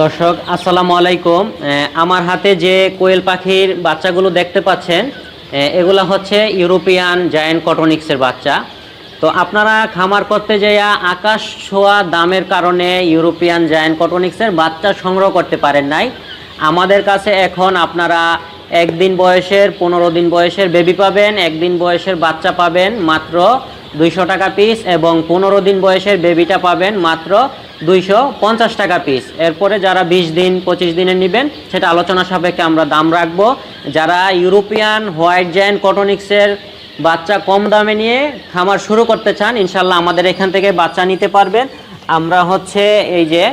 দর্শক, আসসালামু আলাইকুম। আমার হাতে যে কোয়েল পাখির বাচ্চাগুলো দেখতে পাচ্ছেন এগুলা হচ্ছে ইউরোপিয়ান জায়েন্ট কটনিক্সের বাচ্চা। তো আপনারা খামার করতে যাইয়া আকাশ ছোঁয়া দামের কারণে ইউরোপিয়ান জায়েন্ট কটনিক্সের বাচ্চা সংগ্রহ করতে পারেন নাই। আমাদের কাছে এখন আপনারা একদিন বয়সের, পনেরো দিন বয়সের বেবি পাবেন, একদিন বয়সের বাচ্চা পাবেন মাত্র দুইশো টাকা পিস এবং পনেরো দিন বয়সের বেবিটা পাবেন মাত্র দুইশো পঞ্চাশ টাকা পিস এরপরে যারা বিশ দিন, পঁচিশ দিনের নেবেন, সেটা আলোচনা সাপেক্ষে আমরা দাম রাখব। যারা ইউরোপিয়ান হোয়াইট জায়েন্ট কটনিক্সের বাচ্চা কম দামে নিয়ে খামার শুরু করতে চান, ইনশাল্লাহ আমাদের এখান থেকে বাচ্চা নিতে পারবেন। আমরা হচ্ছে এই যে,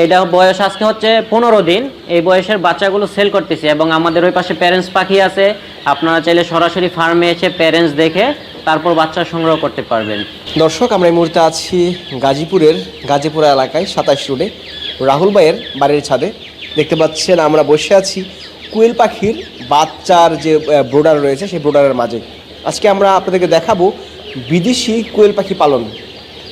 এইটা বয়স আজকে হচ্ছে পনেরো দিন। এই বয়সের বাচ্চাগুলো সেল করতেছি এবং আমাদের ওই পাশে প্যারেন্টস পাখি আছে। আপনারা চাইলে সরাসরি ফার্মে এসে প্যারেন্টস দেখে তারপর বাচ্চা সংগ্রহ করতে পারবেন। দর্শক, আমরা এই মুহূর্তে আছি গাজীপুরের গাজীপুরা এলাকায় সাতাশ রোডে। রাহুল ভাইয়ের বাড়ির ছাদে। দেখতে পাচ্ছেন, আমরা বসে আছি কুয়েল পাখির বাচ্চার যে ব্রোডার রয়েছে, সেই ব্রোডারের মাঝে। আজকে আমরা আপনাদেরকে দেখাবো বিদেশি কুয়েল পাখি পালন।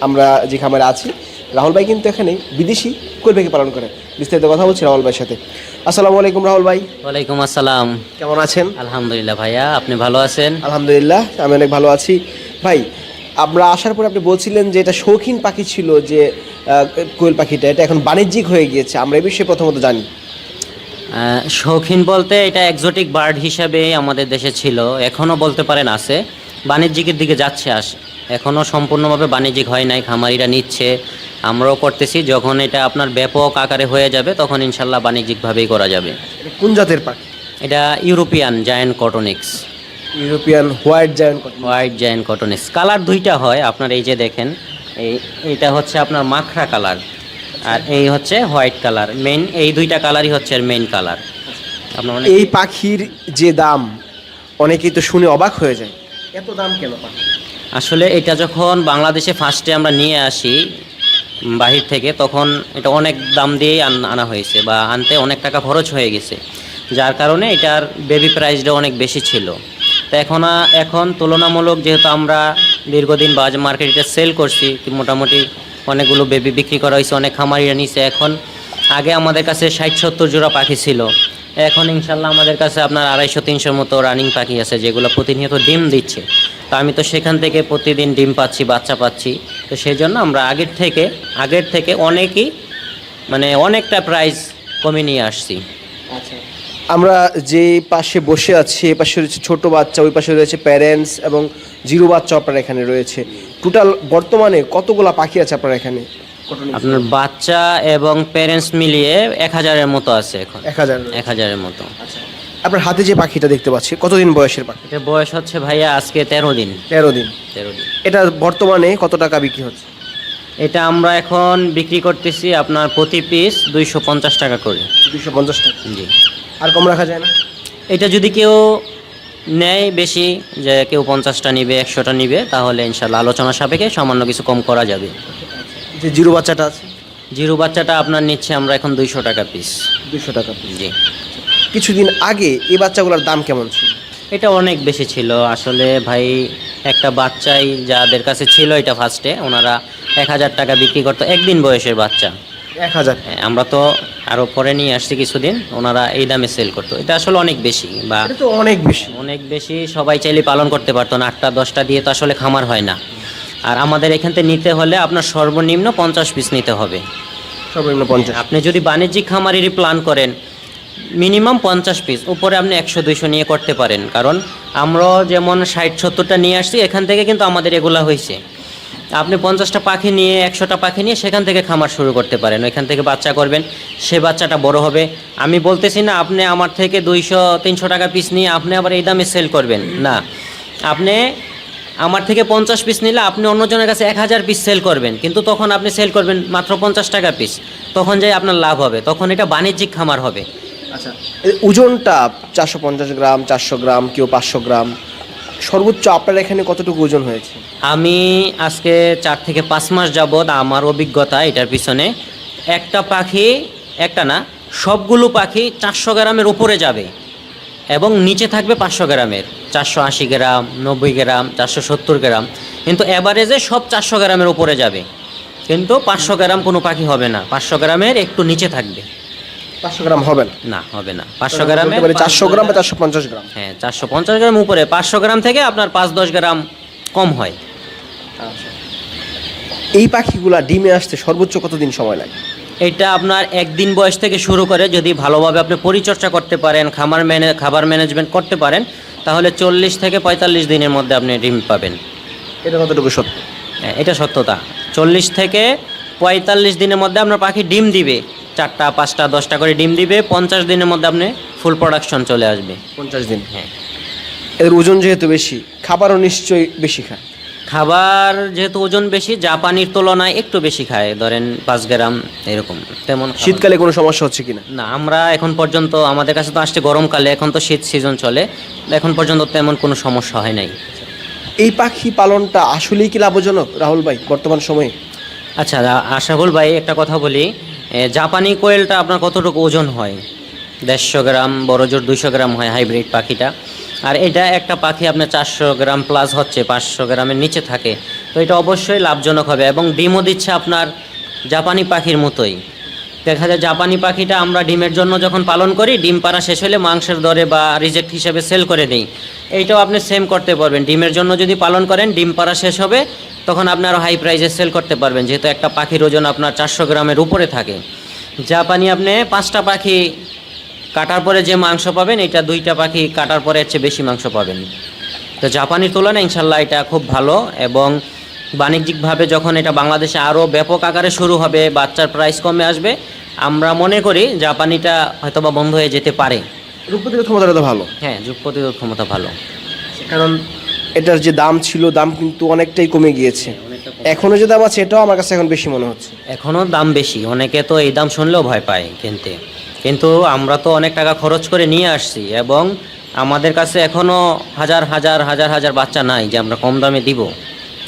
আমরা যে খামারে আছি রাহুল ভাই কিন্তু এখানে বিদেশি পাখি পালন করে। বিস্তারিত কথা বলছি রাহুল ভাইয়ের সাথে। আসসালামু আলাইকুম রাহুল ভাই। ওয়ালাইকুম আসসালাম। কেমন আছেন? আলহামদুলিল্লাহ ভাইয়া আপনি ভালো আছেন? আলহামদুলিল্লাহ আমি অনেক ভালো আছি। ভাই আমরা আসার পরে আপনি বলছিলেন যে এটা শৌখিন পাখি ছিল যে কোয়েল পাখিটা এটা এখন বাণিজ্যিক হয়ে গিয়েছে আমরা এই বিষয়ে প্রথমত জানি। শৌখিন বলতে এটা এক্সোটিক বার্ড হিসাবে আমাদের দেশে ছিল এখনও বলতে পারেন আছে। বাণিজ্যিকের দিকে যাচ্ছে আস এখনও সম্পূর্ণভাবে বাণিজ্যিক হয় নাই খামারিরা নিচ্ছে। আমরাও করতেছি যখন এটা আপনার ব্যাপক আকারে হয়ে যাবে তখন ইনশাল্লাহ বাণিজ্যিকভাবেই করা যাবে। কোন জাতের পাখি? এটা European giant coturnix. European white giant white giant coturnix. Colour দুইটা হয় আপনার এই যে দেখেন এই এটা হচ্ছে আপনার মাখরা কালার আর এই হচ্ছে হোয়াইট কালার। মেন এই দুইটা কালারই হচ্ছে এর মেইন কালার। আপনার এই পাখির যে দাম অনেকেই তো শুনে অবাক হয়ে যায়। এত দাম কেন পাখি? আসলে এটা যখন বাংলাদেশে ফার্স্টে আমরা নিয়ে আসি বাহির থেকে, তখন এটা অনেক দাম দিয়েই আন- হয়েছে বা আনতে অনেক টাকা খরচ হয়ে গেছে। যার কারণে এটার বেবি প্রাইসটা অনেক বেশি ছিল। তো এখন এখন তুলনামূলক যেহেতু আমরা দীর্ঘদিন বাজ মার্কেটে সেল করছি মোটামুটি অনেকগুলো বেবি বিক্রি করা হয়েছে, অনেক খামারিরা নিছে এখন আগে আমাদের কাছে ষাট সত্তর জোড়া পাখি ছিল। এখন ইনশাল্লাহ আমাদের কাছে আপনার আড়াইশো তিনশোর মতো রানিং পাখি আছে, যেগুলো প্রতিনিয়ত ডিম দিচ্ছে। তো আমি তো সেখান থেকে প্রতিদিন ডিম পাচ্ছি বাচ্চা পাচ্ছি। তো সেই জন্য আমরা আগের থেকে আগের থেকে অনেকই মানে অনেকটা প্রাইস কমে নিয়ে আসছি। আচ্ছা। আমরা যে পাশে বসে আছি এ পাশে রয়েছে ছোট বাচ্চা ওই পাশে রয়েছে প্যারেন্টস এবং জিরো বাচ্চা আপনার এখানে রয়েছে। টোটাল বর্তমানে কতগুলা পাখি আছে আপনার এখানে? আপনার বাচ্চা এবং প্যারেন্টস মিলিয়ে এক হাজারের মতো আছে এখন। এক হাজার এক হাজারের মতো। আপনার হাতে যে পাখিটা দেখতে পাচ্ছি কতদিন বয়সের পাখি? এটা বয়স হচ্ছে ভাইয়া আজকে তেরো দিন। তেরো দিন। তেরো দিন। এটা বর্তমানে কত টাকা বিক্রি হচ্ছে? এটা আমরা এখন বিক্রি করতেছি আপনার প্রতি পিস দুইশো পঞ্চাশ টাকা করে। দুশো পঞ্চাশ টাকা। জি। আর কম রাখা যায় না? এটা যদি কেউ নেয় বেশি যে কেউ পঞ্চাশটা নিবে একশোটা নিবে তাহলে ইনশাল্লাহ আলোচনা সাপেক্ষে সামান্য কিছু কম করা যাবে। যে জিরো বাচ্চাটা আছে? জিরো বাচ্চাটা আপনার নিচ্ছে আমরা এখন দুইশো টাকা পিস। দুশো টাকা পিস। জি। কিছুদিন আগে এই বাচ্চাগুলোর দাম কেমন ছিল? এটা অনেক বেশি ছিল। আসলে ভাই একটা বাচ্চাই যাদের কাছে ছিল এটা ফার্স্টে ওনারা এক হাজার টাকা বিক্রি করতো একদিন বয়সের বাচ্চা। এক হাজার? হ্যাঁ, আমরা তো আরও পরে নিয়ে আসছি কিছুদিন ওনারা এই দামে সেল করতো। এটা আসলে অনেক বেশি বা অনেক বেশি। অনেক বেশি সবাই চাইলে পালন করতে পারতো না আটটা দশটা দিয়ে তো আসলে খামার হয় না। আর আমাদের এখান থেকে নিতে হলে আপনার সর্বনিম্ন পঞ্চাশ পিস নিতে হবে। সর্বনিম্ন পঞ্চাশ। আপনি যদি বাণিজ্যিক খামারেরই প্ল্যান করেন মিনিমাম পঞ্চাশ পিস উপরে আপনি একশো, দুইশো নিয়ে করতে পারেন। কারণ আমরা যেমন ষাট, সত্তরটা নিয়ে আসছি, এখান থেকে কিন্তু আমাদের এগুলা হয়েছে আপনি পঞ্চাশটা পাখি নিয়ে, একশোটা পাখি নিয়ে সেখান থেকে খামার শুরু করতে পারেন। ওইখান থেকে বাচ্চা করবেন, সে বাচ্চাটা বড় হবে। আমি বলতেছি না, আপনি আমার থেকে দুইশো, তিনশো টাকা পিস নিয়ে আপনি আবার এই দামে সেল করবেন। না। আপনি আমার থেকে পঞ্চাশ পিস নিলে আপনি অন্যজনের কাছে এক হাজার পিস সেল করবেন। কিন্তু তখন আপনি সেল করবেন মাত্র পঞ্চাশ টাকা পিস তখন যাই আপনার লাভ হবে, তখন এটা বাণিজ্যিক খামার হবে। আচ্ছা ওজনটা চারশো পঞ্চাশ গ্রাম, চারশো গ্রাম কেউ পাঁচশো গ্রাম, সর্বোচ্চ আপনার এখানে কতটুকু ওজন হয়েছে? আমি আজকে চার থেকে পাঁচ মাস যাবৎ আমার অভিজ্ঞতা এটার পিছনে, একটা পাখি, একটা না, সবগুলো পাখি চারশো গ্রামের উপরে যাবে এবং নিচে থাকবে পাঁচশো গ্রামের, চারশো আশি গ্রাম, নব্বই গ্রাম, চারশো সত্তর গ্রাম, কিন্তু অ্যাভারেজে সব চারশো গ্রামের উপরে যাবে, কিন্তু পাঁচশো গ্রাম কোনো পাখি হবে না, পাঁচশো গ্রামের একটু নিচে থাকবে। পাঁচশো গ্রাম হবে না? না হবে না। পাঁচশো গ্রামে চারশো গ্রাম বা চারশো পঞ্চাশ গ্রাম? হ্যাঁ চারশো পঞ্চাশ গ্রাম উপরে। পাঁচশো গ্রাম থেকে আপনার পাঁচ দশ গ্রাম কম হয়। এই পাখিগুলা ডিমে আসতে সর্বোচ্চ কতদিন সময় লাগে? এটা আপনার একদিন বয়স থেকে শুরু করে যদি ভালোভাবে আপনি পরিচর্যা করতে পারেন খামার ম্যানে খাবার ম্যানেজমেন্ট করতে পারেন তাহলে চল্লিশ থেকে পঁয়তাল্লিশ দিনের মধ্যে আপনি ডিম পাবেন। এটা কতটুকু সত্য? হ্যাঁ, এটা সত্যতা। চল্লিশ থেকে পঁয়তাল্লিশ দিনের মধ্যে আপনার পাখি ডিম দিবে। চারটা পাঁচটা দশটা করে ডিম দিবে পঞ্চাশ দিনের মধ্যে আপনি ফুল প্রোডাকশন চলে আসবে। পঞ্চাশ দিন। হ্যাঁ। এদের ওজন যেহেতু বেশি খাবারও নিশ্চয়ই বেশি খায়। খাবার যেহেতু ওজন বেশি জাপানির তুলনায় একটু বেশি খায় ধরেন পাঁচ গ্রাম এরকম তেমন শীতকালে কোনো সমস্যা হচ্ছে কিনা? না আমরা এখন পর্যন্ত আমাদের কাছে তো আসছে গরমকালে এখন তো শীত সিজন চলে এখন পর্যন্ত তেমন কোনো সমস্যা হয় নাই। এই পাখি পালনটা আসলেই কি লাভজনক রাহুল ভাই বর্তমান সময়ে? আচ্ছা আশাফুল ভাই একটা কথা বলি জাপানি কোয়েলটা আপনার কতটুকু ওজন হয়? দেড়শো গ্রাম, বড় জোর দুশো গ্রাম হয় হাইব্রিড পাখিটা। আর এটা একটা পাখি আপনার চারশো গ্রাম প্লাস হচ্ছে, পাঁচশো গ্রামের নিচে থাকে। তো এটা অবশ্যই লাভজনক হবে এবং ডিমও দিচ্ছে আপনার জাপানি পাখির মতোই। দেখা যায় জাপানি পাখিটা আমরা ডিমের জন্য যখন পালন করি, ডিম পাড়া শেষ হলে মাংসের দরে বা রিজেক্ট হিসেবে সেল করে দিই এইটাও আপনি সেম করতে পারবেন। ডিমের জন্য যদি পালন করেন, ডিম পাড়া শেষ হবে, তখন আপনি আরও হাই প্রাইসে সেল করতে পারবেন, যেহেতু একটা পাখির ওজন আপনার চারশো গ্রামের উপরে থাকে। জাপানি আপনি পাঁচটা পাখি কাটার পরে যে মাংস পাবেন, এটা দুইটা পাখি কাটার পরে চেয়ে বেশি মাংস পাবেন। তো জাপানির তুলনায় ইনশাল্লাহ এটা খুব ভালো এবং বাণিজ্যিকভাবে যখন এটা বাংলাদেশে আরও ব্যাপক আকারে শুরু হবে বাচ্চার প্রাইস কমে আসবে আমরা মনে করি জাপানিটা হয়তোবা বন্ধ হয়ে যেতে পারে। রূপ প্রতিরোধ ক্ষমতাটা তো ভালো। হ্যাঁ যুগ প্রতিরোধ ক্ষমতা ভালো। কারণ এটার যে দাম ছিল দাম কিন্তু অনেকটাই কমে গিয়েছে। এখনও যে দাম আছে এটাও আমার কাছে এখন বেশি মনে হচ্ছে। এখনও দাম বেশি। অনেকে তো এই দাম শুনলেও ভয় পায় কিনতে। কিন্তু আমরা তো অনেক টাকা খরচ করে নিয়ে আসছি এবং আমাদের কাছে এখনও হাজার হাজার হাজার হাজার বাচ্চা নাই যে আমরা কম দামে দিব।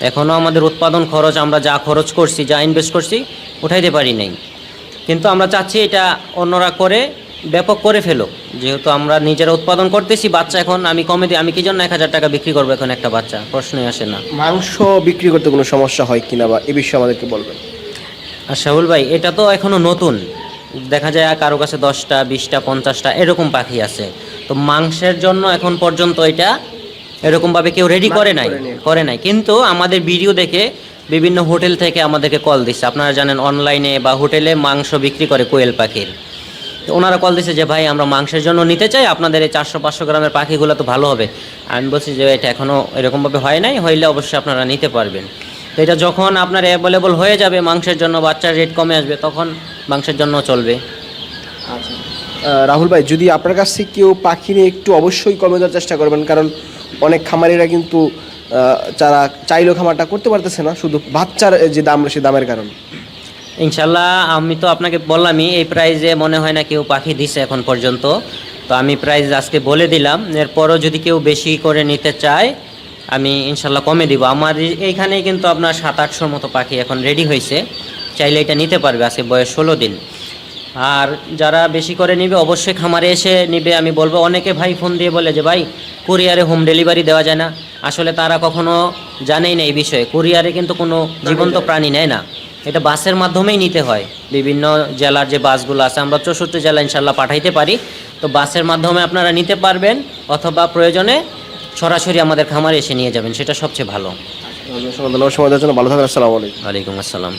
এখনও আমাদের উৎপাদন খরচ আমরা যা খরচ করছি যা ইনভেস্ট করছি উঠাইতে পারি নাই। কিন্তু আমরা চাচ্ছি এটা অন্যরা করে ব্যাপক করে ফেলো যেহেতু আমরা নিজেরা উৎপাদন করতেছি বাচ্চা এখন আমি কমে দিই আমি কি জন্য এক হাজার টাকা বিক্রি করব এখন একটা বাচ্চা? প্রশ্নই আসে না। মাংস বিক্রি করতে কোনো সমস্যা হয় কিনা বা এ বিষয়ে আমাদেরকে বলবেন। আর শাহুল ভাই এটা তো এখনও নতুন। দেখা যায় কারও কাছে দশটা বিশটা পঞ্চাশটা এরকম পাখি আছে। তো মাংসের জন্য এখন পর্যন্ত এটা এরকমভাবে কেউ রেডি করে নাই করে নাই। কিন্তু আমাদের ভিডিও দেখে বিভিন্ন হোটেল থেকে আমাদেরকে কল দিচ্ছে। আপনারা জানেন অনলাইনে বা হোটেলে মাংস বিক্রি করে কোয়েল পাখির। তো ওনারা কল দিচ্ছে যে ভাই আমরা মাংসের জন্য নিতে চাই। আপনাদের এই চারশো পাঁচশো গ্রামের পাখিগুলো তো ভালো হবে। আমি বলছি যে এটা এখনও এরকমভাবে হয় নাই। হইলে অবশ্যই আপনারা নিতে পারবেন। তো এটা যখন আপনার অ্যাভেলেবল হয়ে যাবে মাংসের জন্য বাচ্চার রেট কমে আসবে তখন মাংসের জন্য চলবে। আচ্ছা। রাহুল ভাই যদি আপনার কাছ থেকে কেউ পাখি নিয়ে একটু অবশ্যই কমে দেওয়ার চেষ্টা করবেন কারণ অনেক খামারিরা কিন্তু যারা চাইলেও খামারটা করতে পারতেছে না, শুধু বাচ্চার যে দাম, সে দামের কারণে। ইনশাল্লাহ, আমি তো আপনাকে বললামই, এই প্রাইজে মনে হয় না কেউ পাখি দিছে এখন পর্যন্ত। তো আমি প্রাইস আজকে বলে দিলাম, এরপরও যদি কেউ বেশি করে নিতে চায়, আমি ইনশাল্লাহ কমে দিব। আমার এই- এইখানেই কিন্তু আপনার সাত আটশোর মতো পাখি এখন রেডি হয়েছে। চাইলে এটা নিতে পারবে, আজকে বয়স ষোলো দিন। আর যারা বেশি করে নিবে অবশ্যই খামারে এসে নিবে। আমি বলব অনেকে ভাই ফোন দিয়ে বলে যে ভাই কুরিয়ারে হোম ডেলিভারি দেওয়া যায় না। আসলে তারা কখনো জানেই না এই বিষয়ে। কুরিয়ারে কিন্তু কোনো জীবন্ত প্রাণী নেয় না। এটা বাসের মাধ্যমেই নিতে হয়। বিভিন্ন জেলার যে বাসগুলো আছে আমরা চৌষট্টি জেলা ইনশাল্লাহ পাঠাইতে পারি। তো বাসের মাধ্যমে আপনারা নিতে পারবেন অথবা প্রয়োজনে সরাসরি আমাদের খামারে এসে নিয়ে যাবেন। সেটা সবচেয়ে ভালো। জন্য ভালো থাকবেন আসসালামু আলাইকুম। আসসালাম।